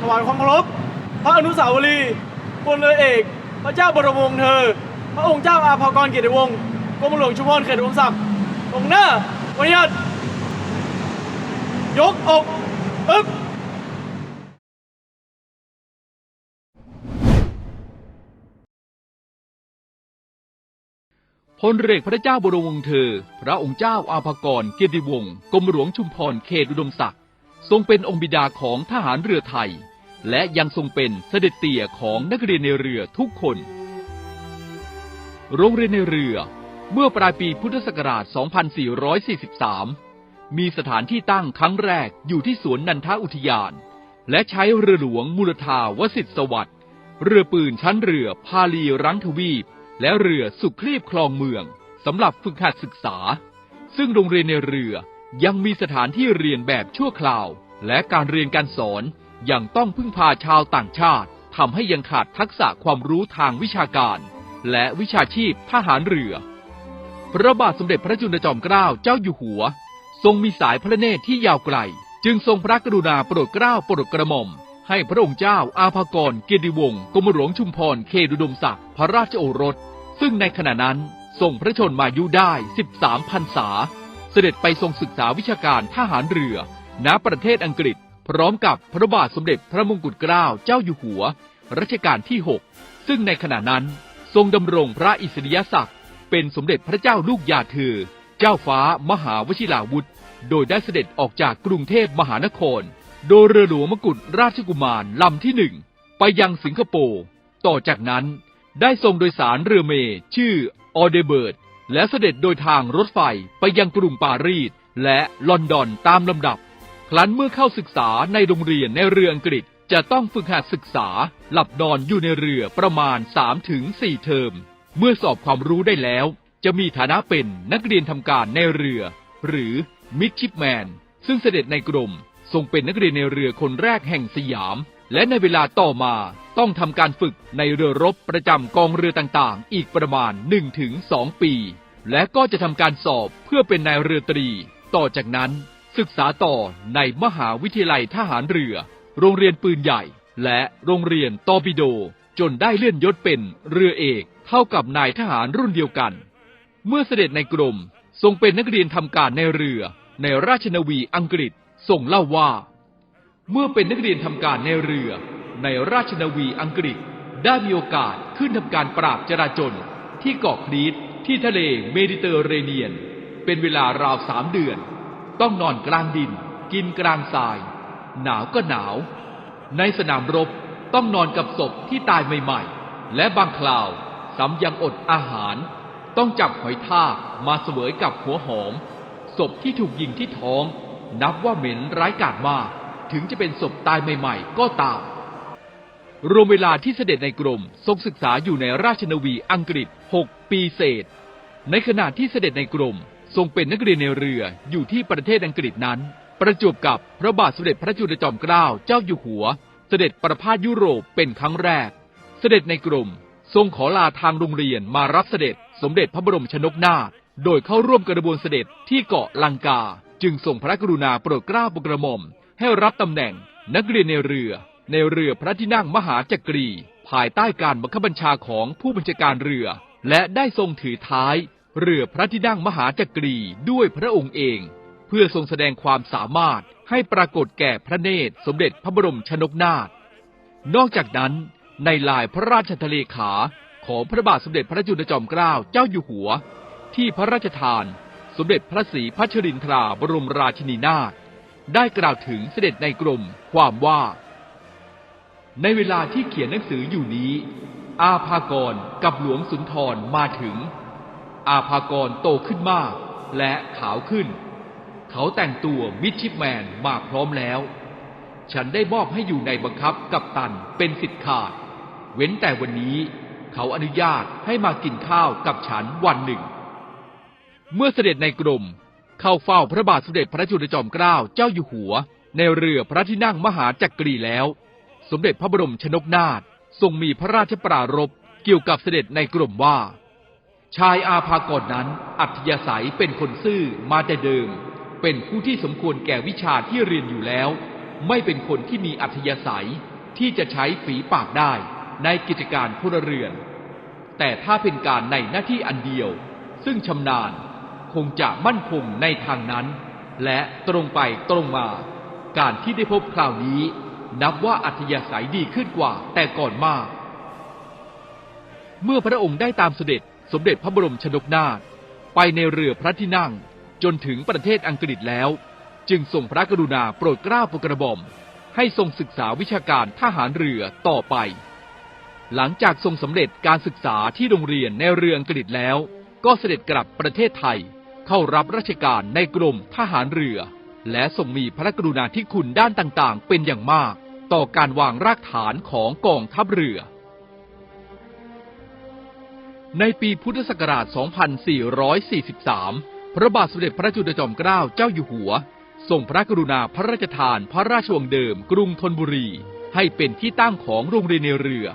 ถวายความเคารพพระอนุสาวรีย์พลเรือเอก พระเจ้าบรมวงศ์เธอ พระองค์เจ้าอาภากรเกียรติวงศ์กรมหลวงชุมพรเขตอุดมศักดิ์ตรงหน้าวันยัดยกอกอึ๊บพลเรือเอกพระเจ้าบรมวงศ์เธอ พระองค์เจ้าอาภากรเกียรติวงศ์กรมหลวงชุมพรเขตอุดมศักดิ์ทรงเป็นองค์บิดาของทหารเรือไทย และยังทรงเป็นเสด็จเตี่ยของนักเรียนในเรือทุกคน โรงเรียนในเรือ เมื่อปลายปีพุทธศักราช 2443 มีสถานที่ตั้งครั้งแรกอยู่ที่สวนนันทอุทยาน และใช้เรือหลวงมูลทาวสิทธิสวัสดิ์เรือปืนชั้นเรือพาลีรังทวีป และเรือสุคลีบคลองเมืองสำหรับฝึกหัดศึกษา ซึ่งโรงเรียนในเรือยังมีสถานที่เรียนแบบชั่วคราว และการเรียนการสอน ยังต้องพึ่งพาชาวต่างชาติทำให้ยังขาดทักษะความรู้ทางวิชาการ และวิชาชีพทหารเรือ พระบาทสมเด็จพระจุลจอมเกล้าเจ้าอยู่หัว ทรงมีสายพระเนตรที่ยาวไกล จึงทรงพระกรุณาโปรดเกล้าโปรดกระหม่อม ให้พระองค์เจ้าอาภากรเกียรติวงศ์กรมหลวงชุมพรเขตอุดมศักดิ์พระราชโอรส ซึ่งในขณะนั้นทรงพระชนมายุได้ 13พรรษา เสด็จไปทรงศึกษาวิชาการทหารเรือ ณประเทศอังกฤษ พร้อมกับพระบาทสมเด็จพระมงกุฎเกล้าเจ้าอยู่หัว รัชกาลที่ 6 ซึ่งในขณะนั้นทรงดำรงพระอิสริยศักดิ์เป็นสมเด็จพระเจ้าลูกยาเธอ เจ้าฟ้ามหาวชิราวุธ โดยได้เสด็จออกจากกรุงเทพมหานคร โดยเรือหลวงมกุฎราชกุมารลำที่หนึ่งไปยังสิงคโปร์ ต่อจากนั้นได้ทรงโดยสารเรือเมชื่อออเดเบิร์ดและเสด็จโดยทางรถไฟไปยังกรุงปารีสและลอนดอนตามลำดับ ครั้นเมื่อเข้าศึกษาในโรงเรียนในเรืออังกฤษ จะต้องฝึกหัดศึกษา หลับนอนอยู่ในเรือประมาณ 3-4 เทอม เมื่อสอบความรู้ได้แล้ว จะมีฐานะเป็นนักเรียนทำการในเรือ หรือมิดชิปแมนซึ่งเสด็จในกรมทรงเป็นนักเรียนในเรือคนแรกแห่งสยาม และในเวลาต่อมาต้องทำการฝึกในเรือรบประจำกองเรือต่างๆ อีกประมาณ 1-2 ปี และก็จะทำการสอบเพื่อเป็นนายเรือตรี ต่อจากนั้น ศึกษาต่อในมหาวิทยาลัยทหารเรือ โรงเรียนปืนใหญ่ และโรงเรียนตอร์ปิโด จนได้เลื่อนยศเป็นเรือเอกเท่ากับนายทหารรุ่นเดียวกัน เมื่อเสด็จในกรมทรงเป็นนักเรียนทำการในเรือ ในราชนาวีอังกฤษทรงเล่าว่า เมื่อเป็นนักเรียนทำการในเรือ ในราชนาวีอังกฤษได้มีโอกาสขึ้นทำการปราบจราจนที่เกาะครีตที่ทะเลเมดิเตอร์เรเนียน เป็นเวลาราวสามเดือน ต้องนอนกลางดิน กินกลางทราย หนาวก็หนาว ในสนามรบต้องนอนกับศพที่ตายใหม่ๆ และบางคราวซ้ำยังอดอาหาร ต้องจับหอยทากมาเสวยกับหัวหอม ศพที่ถูกยิงที่ท้อง นับว่าเหม็นร้ายกาจมาก ถึงจะเป็นศพตายใหม่ๆ ก็ตาม รวมเวลาที่เสด็จในกรมทรงศึกษาอยู่ในราชนาวีอังกฤษ 6 ปีเศษ ในขณะที่เสด็จในกรม ทรงเป็นนักเรียนในเรืออยู่ที่ประเทศอังกฤษนั้น ประจวบกับพระบาทสมเด็จพระจุลจอมเกล้าเจ้าอยู่หัว เสด็จประพาสยุโรปเป็นครั้งแรก เสด็จในกรมทรงขอลาทางโรงเรียนมารับเสด็จสมเด็จพระบรมชนกนาถโดยเข้าร่วมกระบวนเสด็จที่เกาะลังกา จึงทรงพระกรุณาโปรดเกล้าโปรดกระหม่อม ให้รับตำแหน่งนักเรียนในเรือ ในเรือพระที่นั่งมหาจักรี ภายใต้การบังคับบัญชาของผู้บัญชาการเรือ และได้ทรงถือท้าย เรือพระที่นั่งมหาจักรีด้วยพระองค์เอง เพื่อทรงแสดงความสามารถให้ปรากฏแก่พระเนตรสมเด็จพระบรมชนกนาถนอกจากนั้นในลายพระราชทะเลขาของพระบาทสมเด็จพระจุลจอมเกล้าเจ้าอยู่หัว ที่พระราชทาน สมเด็จพระศรีพัชรินทราบรมราชินีนาถได้กล่าวถึงเสด็จในกรมความว่า ในเวลาที่เขียนหนังสืออยู่นี้ อาภากรกับหลวงสุนทรมาถึง อาภากรโตขึ้นมาก และขาวขึ้น เขาแต่งตัวมิดชิปแมนมาพร้อมแล้ว ฉันได้มอบให้อยู่ในบังคับกับตันเป็นสิทธิ์ขาด เว้นแต่วันนี้เขาอนุญาตให้มากินข้าวกับฉันวันหนึ่ง เมื่อเสด็จในกรมเข้าเฝ้าพระบาทสมเด็จพระจุลจอมเกล้าเจ้าอยู่หัว ในเรือพระที่นั่งมหาจักรีแล้ว สมเด็จพระบรมชนกนาถทรงมีพระราชปรารภเกี่ยวกับเสด็จในกรมว่า ชายอาภากรนั้น อัธยาศัยเป็นคนซื่อมาแต่เดิม เป็นผู้ที่สมควรแก่วิชาที่เรียนอยู่แล้ว ไม่เป็นคนที่มีอัธยาศัยที่จะใช้ฝีปากได้ในกิจการพลเรือน แต่ถ้าเป็นการในหน้าที่อันเดียว ซึ่งชำนาญคงจะมั่นคงในทางนั้น และตรงไปตรงมา การที่ได้พบคราวนี้ นับว่าอัธยาศัยดีขึ้นกว่าแต่ก่อนมาก เมื่อพระองค์ได้ตามเสด็จ สมเด็จพระบรมชนกนาถไปในเรือพระที่นั่งจนถึงประเทศอังกฤษแล้ว จึงทรงพระกรุณาโปรดเกล้าโปรดกระหม่อม ให้ทรงศึกษาวิชาการทหารเรือต่อไป หลังจากทรงสำเร็จการศึกษาที่โรงเรียนในเรืออังกฤษแล้ว ก็เสด็จกลับประเทศไทยเข้ารับราชการในกรมทหารเรือ และทรงมีพระกรุณาธิคุณด้านต่างๆ เป็นอย่างมาก ต่อการวางรากฐานของกองทัพเรือ ในปีพุทธศักราช 2443 พระบาทสมเด็จพระจุลจอมเกล้าเจ้าอยู่หัว ทรงพระกรุณาพระราชทานพระราชวังเดิมกรุงธนบุรี ให้เป็นที่ตั้งของโรงเรียนในเรือ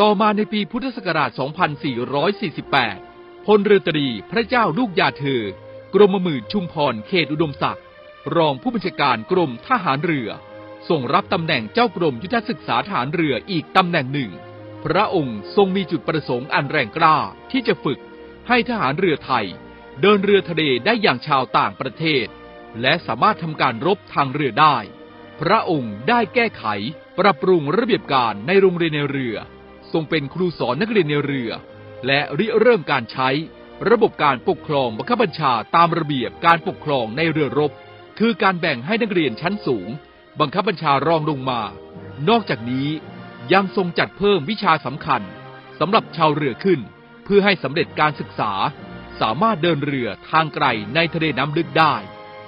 ต่อมาในปีพุทธศักราช 2448 พลเรือตรีพระเจ้าลูกยาเธอ กรมหมื่นชุมพรเขตอุดมศักดิ์รองผู้บัญชาการกรมทหารเรือ ส่งรับตำแหน่งเจ้ากรมยุทธศึกษาทหารเรืออีกตำแหน่งหนึ่ง พระองค์ทรงมีจุดประสงค์อันแรงกล้าที่จะฝึกให้ทหารเรือไทย เดินเรือทะเลได้อย่างชาวต่างประเทศ และสามารถทำการรบทางเรือได้ พระองค์ได้แก้ไข ปรับปรุงระเบียบการในโรงเรียนในเรือ ทรงเป็นครูสอนนักเรียนในเรือ และริเริ่มการใช้ ระบบการปกครองบังคับบัญชาตามระเบียบการปกครองในเรือรบ คือการแบ่งให้นักเรียนชั้นสูง บังคับบัญชารองลงมา นอกจากนี้ ยังทรงจัดเพิ่มวิชาสำคัญสำหรับชาวเรือขึ้น เพื่อให้สำเร็จการศึกษา สามารถเดินเรือทางไกลในทะเลน้ำลึกได้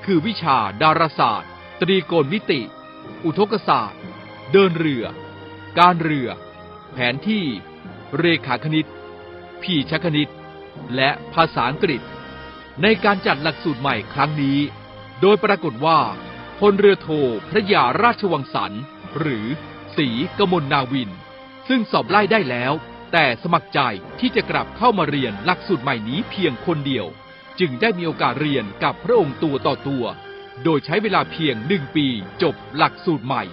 คือวิชาดาราศาสตร์ ตรีโกณมิติ อุทกศาสตร์ เดินเรือ การเรือ แผนที่ เรขาคณิต พีชคณิต และภาษาอังกฤษ ในการจัดหลักสูตรใหม่ครั้งนี้ โดยปรากฏว่าพลเรือโทพระยาราชวังสันหรือ ศรีกมลนาวิน ซึ่งสอบไล่ได้แล้ว แต่สมัครใจที่จะกลับเข้ามาเรียนหลักสูตรใหม่นี้เพียงคนเดียว จึงได้มีโอกาสเรียนกับพระองค์ตัวต่อตัว โดยใช้เวลาเพียงหนึ่งปีจบหลักสูตรใหม่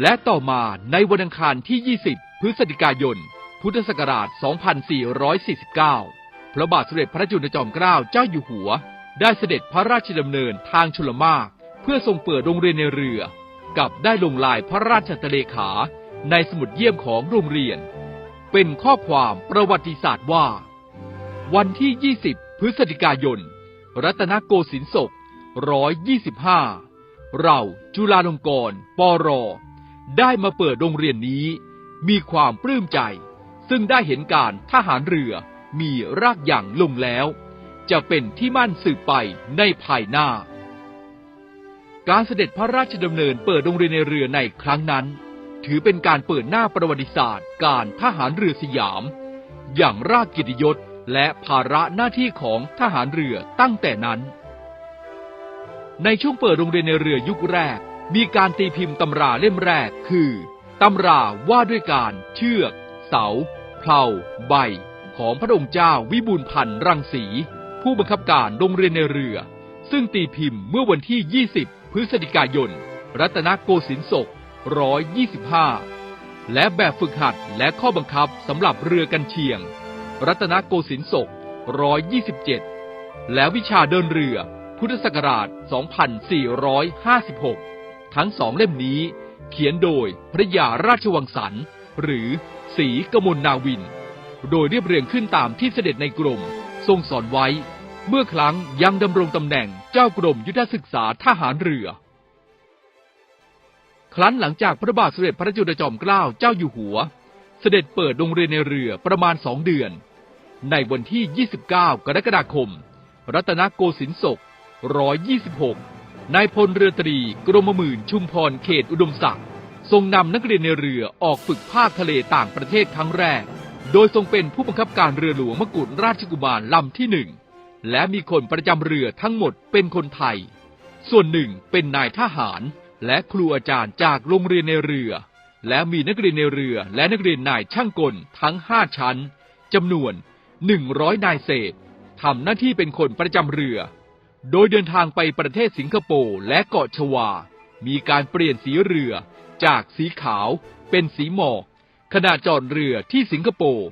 และต่อมาในวันอังคารที่ 20 พฤศจิกายน พุทธศักราช 2449 พระบาทสมเด็จพระจุลจอมเกล้าเจ้าอยู่หัว ได้เสด็จพระราชดำเนินทางชลมาก เพื่อทรงเปิดโรงเรียนในเรือ กับได้ลงลายพระราชทเลขาในสมุดเยี่ยมของโรงเรียน เป็นข้อความประวัติศาสตร์ว่า วันที่ 20 พฤศจิกายน รัตนโกสินทร์ศก125 เราจุฬาลงกรณ์ปร ได้มาเปิดโรงเรียนนี้ มีความปลื้มใจ ซึ่งได้เห็นการทหารเรือมีรากอย่างลงแล้ว จะเป็นที่มั่นสืบไปในภายหน้า การเสด็จพระราชดำเนินเปิดโรงเรียนในเรือในครั้งนั้น ถือเป็นการเปิดหน้าประวัติศาสตร์ การทหารเรือสยาม อย่างรากกิตยศและภาระหน้าที่ของทหารเรือตั้งแต่นั้น ในช่วงเปิดโรงเรียนในเรือยุคแรก มีการตีพิมพ์ตำราเล่มแรกคือตำราว่าด้วยการเชือก เสาเพลาใบ ของพระองค์เจ้าวิบูลพันธ์รังสี ผู้บังคับการโรงเรียนในเรือ ซึ่งตีพิมพ์เมื่อวันที่ 20 ฤศจิกายน รัตนโกสินทร์ศก 125 และแบบฝึกหัดและข้อบังคับสำหรับเรือกันเชียง รัตนโกสินทร์ศก 127 และวิชาเดินเรือ พุทธศักราช 2456 ทั้งสองเล่มนี้ เขียนโดยพระยาราชวังสันหรือศรีกมลนาวิน โดยเรียบเรียงขึ้นตามที่เสด็จในกรมทรงสอนไว้ เมื่อครั้งยังดำรงตำแหน่งเจ้ากรมยุทธศึกษาทหารเรือ ครั้นหลังจากพระบาทสมเด็จพระจุลจอมเกล้าเจ้าอยู่หัว เสด็จเปิดโรงเรียนในเรือประมาณสองเดือน ในวันที่ 29 กรกฎาคม รัตนโกสินทร์ศก126 นายพลเรือตรี กรมหมื่นชุมพรเขตอุดมศักดิ์ทรงนำนักเรียนในเรือออกฝึกภาคทะเลต่างประเทศครั้งแรก โดยทรงเป็นผู้บังคับการเรือหลวงมกุฎราชกุมารลำที่หนึ่ง และมีคนประจำเรือทั้งหมดเป็นคนไทย ส่วนหนึ่งเป็นนายทหาร และครูอาจารย์จากโรงเรียนในเรือ และมีนักเรียนในเรือและนักเรียนนายช่างกลทั้งห้าชั้นจำนวน100นายเศษทำหน้าที่เป็นคนประจำเรือ โดยเดินทางไปประเทศสิงคโปร์และเกาะชวา มีการเปลี่ยนสีเรือ จากสีขาวเป็นสีหมอกขณะจอดเรือที่สิงคโปร์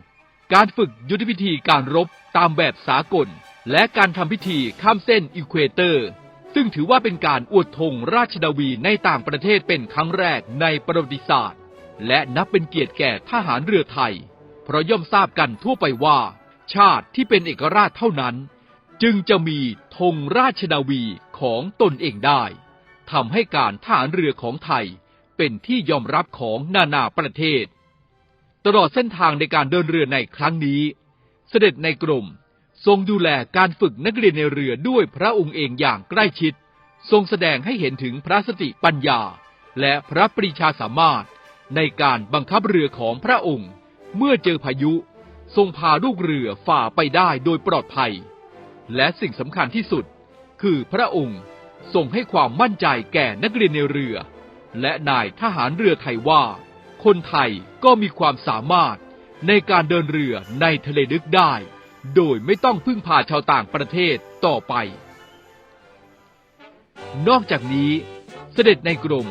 การฝึกยุทธวิธีการรบตามแบบสากล และการทำพิธีข้ามเส้นอีควเตอร์ ซึ่งถือว่าเป็นการอวดธงราชนาวีในต่างประเทศเป็นครั้งแรกในประวัติศาสตร์ และนับเป็นเกียรติแก่ทหารเรือไทย เพราะย่อมทราบกันทั่วไปว่า ชาติที่เป็นเอกราชเท่านั้น จึงจะมีธงราชนาวีของตนเองได้ทำให้การทหารเรือของไทยเป็นที่ยอมรับของนานาประเทศ ตลอดเส้นทางในการเดินเรือในครั้งนี้ เสด็จในกรม ทรงดูแลการฝึกนักเรียนในเรือด้วยพระองค์เองอย่างใกล้ชิด ทรงแสดงให้เห็นถึงพระสติปัญญา และพระปรีชาสามารถ ในการบังคับเรือของพระองค์ เมื่อเจอพายุ ทรงพาลูกเรือฝ่าไปได้โดยปลอดภัย และสิ่งสำคัญที่สุด คือพระองค์ทรงให้ความมั่นใจแก่นักเรียนในเรือ และนายทหารเรือไทยว่า คนไทยก็มีความสามารถในการเดินเรือในทะเลลึกได้ โดยไม่ต้องพึ่งพาชาวต่างประเทศต่อไป นอกจากนี้ เสด็จในกรม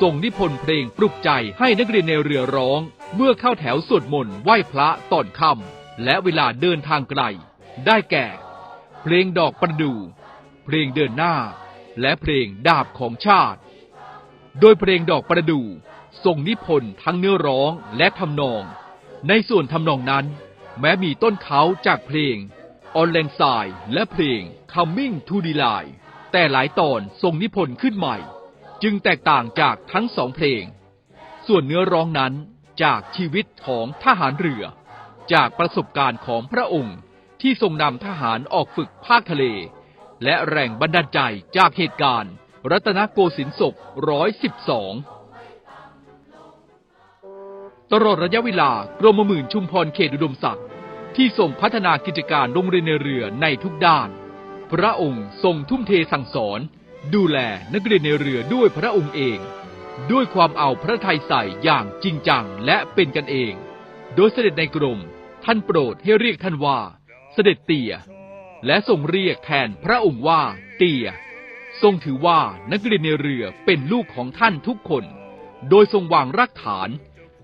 ทรงนิพนธ์เพลงปลุกใจให้นักเรียนในเรือร้อง เมื่อเข้าแถวสวดมนต์ไหว้พระตอนค่ำและเวลาเดินทางไกล ได้แก่ เพลงดอกประดู่เพลงเดินหน้า และเพลงดาบของชาติ โดยเพลงดอกประดู่ทรงนิพนธ์ทั้งเนื้อร้องและทำนอง ในส่วนทำนองนั้น แม้มีต้นเขาจากเพลง On l a n d s i d e และเพลง Coming to the Line แต่หลายตอนทรงนิพนธ์ขึ้นใหม่ จึงแตกต่างจากทั้งสองเพลง ส่วนเนื้อร้องนั้นจากชีวิตของทหารเรือ จากประสบการณ์ของพระองค์ที่ทรงนำทหารออกฝึกภาคทะเล และแรงบันดาลใจจากเหตุการณ์ รัตนโกสินทร์ศกร้อยสิบสอง ตลอดระยะเวลากรมหมื่นชุมพรเขตอุดมศักดิ์ที่ทรงพัฒนากิจการโรงเรียนในเรือในทุกด้าน พระองค์ทรงทุ่มเทสั่งสอน ดูแลนักเรียนในเรือด้วยพระองค์เอง ด้วยความเอาพระทัยใส่อย่างจริงจังและเป็นกันเอง โดยเสด็จในกรมท่านโปรดให้เรียกท่านว่า เสด็จเตี่ยและทรงเรียกแทนพระองค์ว่าเตี่ยทรงถือว่านักเรียนในเรือเป็นลูกของท่านทุกคน โดยทรงวางรากฐาน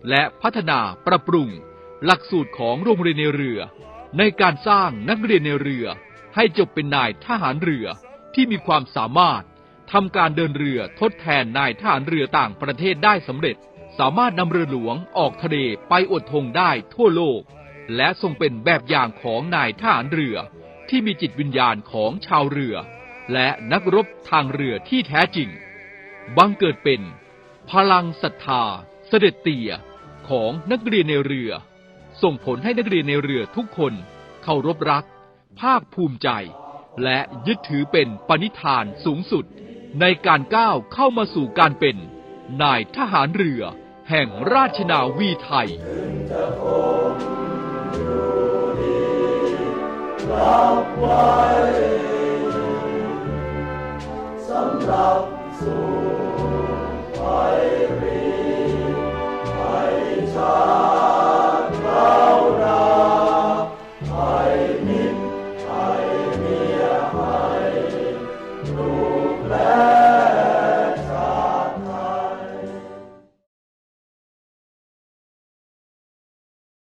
และพัฒนาปรับปรุง หลักสูตรของโรงเรียนในเรือ ในการสร้างนักเรียนในเรือ ให้จบเป็นนายทหารเรือที่มีความสามารถทำการเดินเรือทดแทนนายทหารเรือต่างประเทศได้สำเร็จ สามารถนำเรือหลวงออกทะเลไปอดทงได้ทั่วโลก และทรงเป็นแบบอย่างของนายทหารเรือ ที่มีจิตวิญญาณของชาวเรือ และนักรบทางเรือที่แท้จริง บังเกิดเป็น พลังศรัทธา เสด็จเตี่ย ของนักเรียนในเรือ ส่งผลให้นักเรียนในเรือทุกคนเคารพรัก ภาคภูมิใจ และยึดถือเป็นปณิธานสูงสุด ในการก้าวเข้ามาสู่การเป็นนายทหารเรือ แห่งราชนาวีไทยส